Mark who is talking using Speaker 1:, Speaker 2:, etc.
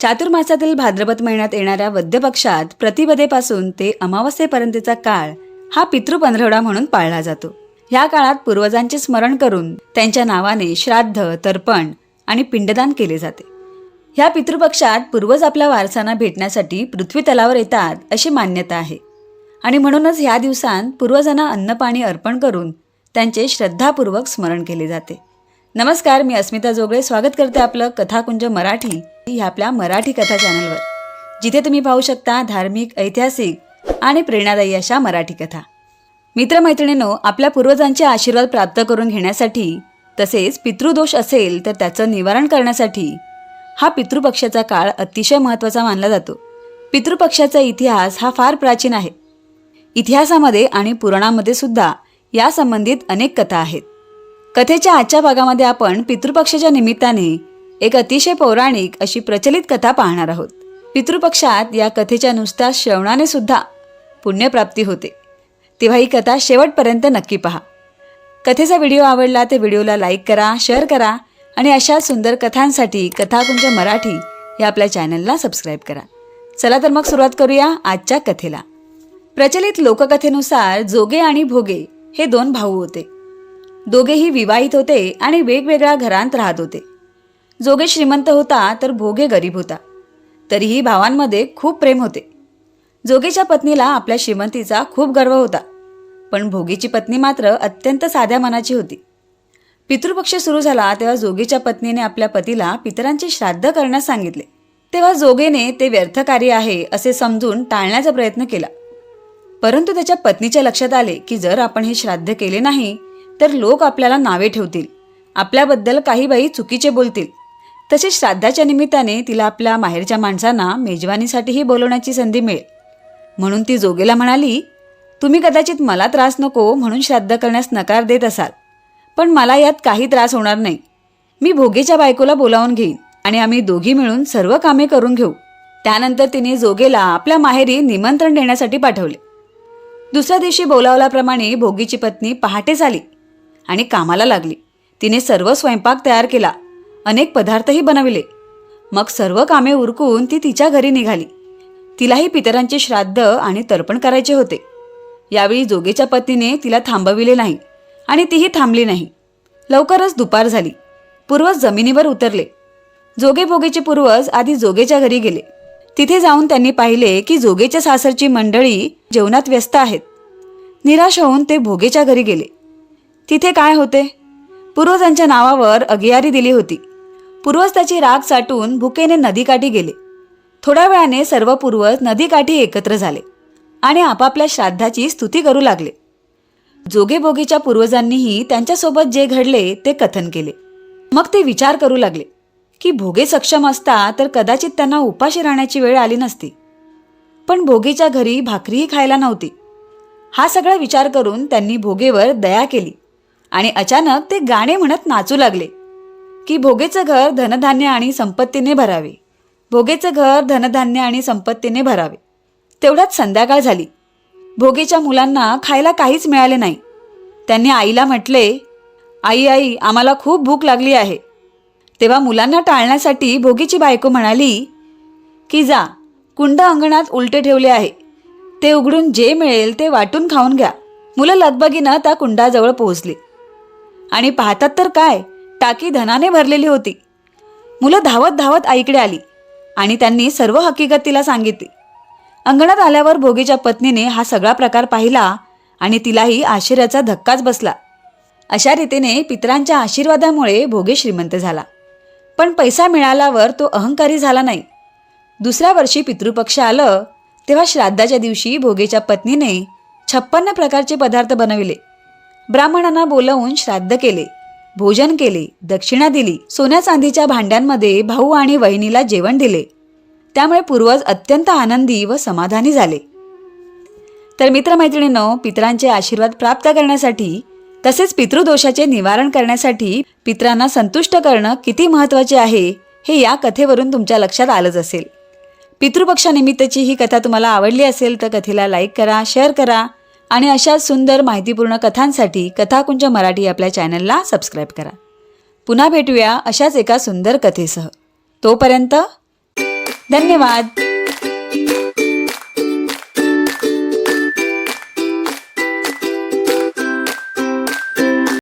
Speaker 1: चातुर्मासातील भाद्रपद महिन्यात येणाऱ्या वद्यपक्षात प्रतिपदेपासून ते अमावस्येपर्यंतचा काळ हा पितृ पंधरवडा म्हणून पाळला जातो. ह्या काळात पूर्वजांचे स्मरण करून त्यांच्या नावाने श्राद्ध तर्पण आणि पिंडदान केले जाते. ह्या पितृपक्षात पूर्वज आपल्या वारसांना भेटण्यासाठी पृथ्वी तलावर येतात अशी मान्यता आहे. आणि म्हणूनच ह्या दिवसांत पूर्वजांना अन्नपाणी अर्पण करून त्यांचे श्रद्धापूर्वक स्मरण केले जाते. नमस्कार मी अस्मिता जोगळे. स्वागत करते आपलं कथाकुंज मराठी ह्या आपल्या मराठी कथा चॅनलवर जिथे तुम्ही पाहू शकता धार्मिक ऐतिहासिक आणि प्रेरणादायी अशा मराठी कथा. मित्रमैत्रिणींनो आपल्या पूर्वजांचे आशीर्वाद प्राप्त करून घेण्यासाठी तसेच पितृदोष असेल तर त्याचं निवारण करण्यासाठी हा पितृपक्षाचा काळ अतिशय महत्त्वाचा मानला जातो. पितृपक्षाचा इतिहास हा फार प्राचीन आहे. इतिहासामध्ये आणि पुराणामध्ये सुद्धा या संबंधित अनेक कथा आहेत. कथेच्या आजच्या भागामध्ये आपण पितृपक्षाच्या निमित्ताने एक अतिशय पौराणिक अशी प्रचलित कथा पाहणार आहोत. पितृपक्षात या कथेच्या नुसत्या श्रवणाने सुद्धा पुण्यप्राप्ती होते. तेव्हा ही कथा शेवटपर्यंत नक्की पहा. कथेचा व्हिडिओ आवडला तर व्हिडिओला लाईक करा शेअर करा आणि अशा सुंदर कथांसाठी कथाकुंज मराठी या आपल्या चॅनलला सबस्क्राईब करा. चला तर मग सुरुवात करूया आजच्या कथेला. प्रचलित लोककथेनुसार जोगे आणि भोगे हे दोन भाऊ होते. दोघेही विवाहित होते आणि वेगवेगळ्या घरांत राहत होते. जोगे श्रीमंत होता तर भोगे गरीब होता. तरीही भावांमध्ये खूप प्रेम होते. जोगेच्या पत्नीला आपल्या श्रीमंतीचा खूप गर्व होता. पण भोगीची पत्नी मात्र अत्यंत साध्या मनाची होती. पितृपक्ष सुरू झाला तेव्हा जोगीच्या पत्नीने आपल्या पतीला पितरांचे श्राद्ध करण्यास सांगितले. तेव्हा जोगेने ते व्यर्थ कार्य आहे असे समजून टाळण्याचा प्रयत्न केला. परंतु त्याच्या पत्नीच्या लक्षात आले की जर आपण हे श्राद्ध केले नाही तर लोक आपल्याला नावे ठेवतील. आपल्याबद्दल काही बाई चुकीचे बोलतील. तसेच श्राद्धाच्या निमित्ताने तिला आपल्या माहेरच्या माणसांना मेजवानीसाठीही बोलवण्याची संधी मिळेल. म्हणून ती जोगेला म्हणाली तुम्ही कदाचित मला त्रास नको म्हणून श्राद्ध करण्यास नकार देत असाल. पण मला यात काही त्रास होणार नाही. मी भोगेच्या बायकोला बोलावून घेईन आणि आम्ही दोघी मिळून सर्व कामे करून घेऊ. त्यानंतर तिने जोगेला आपल्या माहेरी निमंत्रण देण्यासाठी पाठवले. दुसऱ्या दिवशी बोलावल्याप्रमाणे भोगीची पत्नी पहाटेच आली आणि कामाला लागली. तिने सर्व स्वयंपाक तयार केला. अनेक पदार्थही बनविले. मग सर्व कामे उरकून ती तिच्या घरी निघाली. तिलाही पितरांचे श्राद्ध आणि तर्पण करायचे होते. यावेळी जोगेच्या पत्नीने तिला थांबविले नाही आणि तीही थांबली नाही. लवकरच दुपार झाली. पूर्वज जमिनीवर उतरले. जोगे भोगेचे पूर्वज आधी जोगेच्या घरी गेले. तिथे जाऊन त्यांनी पाहिले की जोगेच्या सासरची मंडळी जेवणात व्यस्त आहेत. निराश होऊन ते भोगेच्या घरी गेले. तिथे काय होते? पूर्वजांच्या नावावर अगियारी दिली होती. पूर्वज त्याची राग साठून भुकेने नदीकाठी गेले. थोड्या वेळाने सर्व पूर्वज नदीकाठी एकत्र झाले आणि आपापल्या श्राद्धाची स्तुती करू लागले. जोगेबोगीच्या पूर्वजांनीही त्यांच्यासोबत जे घडले ते कथन केले. मग ते विचार करू लागले की भोगे सक्षम असता तर कदाचित त्यांना उपाशी राहण्याची वेळ आली नसती. पण भोगेच्या घरी भाकरीही खायला नव्हती. हा सगळा विचार करून त्यांनी भोगेवर दया केली आणि अचानक ते गाणे म्हणत नाचू लागले. की भोगेचं घर धनधान्य आणि संपत्तीने भरावे. भोगेचं घर धनधान्य आणि संपत्तीने भरावे. तेवढ्यात संध्याकाळ झाली. भोगेच्या मुलांना खायला काहीच मिळाले नाही. त्यांनी आईला म्हटले आई आई आम्हाला खूप भूक लागली आहे. तेव्हा मुलांना टाळण्यासाठी भोगीची बायको म्हणाली की जा कुंड अंगणात उलटे ठेवले आहे. ते उघडून जे मिळेल ते वाटून खाऊन घ्या. मुलं लगबगीनं त्या कुंडाजवळ पोहोचली. आणि पाहतात तर काय? टाकी धनाने भरलेली होती. मुलं धावत धावत आईकडे आली आणि त्यांनी सर्व हकीकत तिला सांगितली. अंगणात आल्यावर भोगीच्या पत्नीने हा सगळा प्रकार पाहिला आणि तिलाही आश्चर्याचा धक्काच बसला. अशा रीतीने पितरांच्या आशीर्वादामुळे भोगे श्रीमंत झाला. पण पैसा मिळाल्यावर तो अहंकारी झाला नाही. दुसऱ्या वर्षी पितृपक्ष आलं तेव्हा श्राद्धाच्या दिवशी भोगेच्या पत्नीने छप्पन्न प्रकारचे पदार्थ बनविले. ब्राह्मणांना बोलवून श्राद्ध केले. भोजन केले दक्षिणा दिली सोन्या चांदीच्या भांड्यांमध्ये भाऊ आणि वहिनीला जेवण दिले. त्यामुळे पूर्वज अत्यंत आनंदी व समाधानी झाले. तर मित्रमैत्रिणींनो पितरांचे आशीर्वाद प्राप्त करण्यासाठी तसेच पितृदोषाचे निवारण करण्यासाठी पितरांना संतुष्ट करणं किती महत्त्वाचे आहे हे या कथेवरून तुमच्या लक्षात आलंच असेल. पितृपक्षानिमित्तची ही कथा तुम्हाला आवडली असेल तर कथेला लाईक करा शेअर करा. आणि अशा सुंदर माहितीपूर्ण कथांसाठी कथाकुंज मराठी आपल्या चॅनलला सबस्क्राईब करा. पुन्हा भेटूया अशाच एका सुंदर कथेसह. तोपर्यंत धन्यवाद.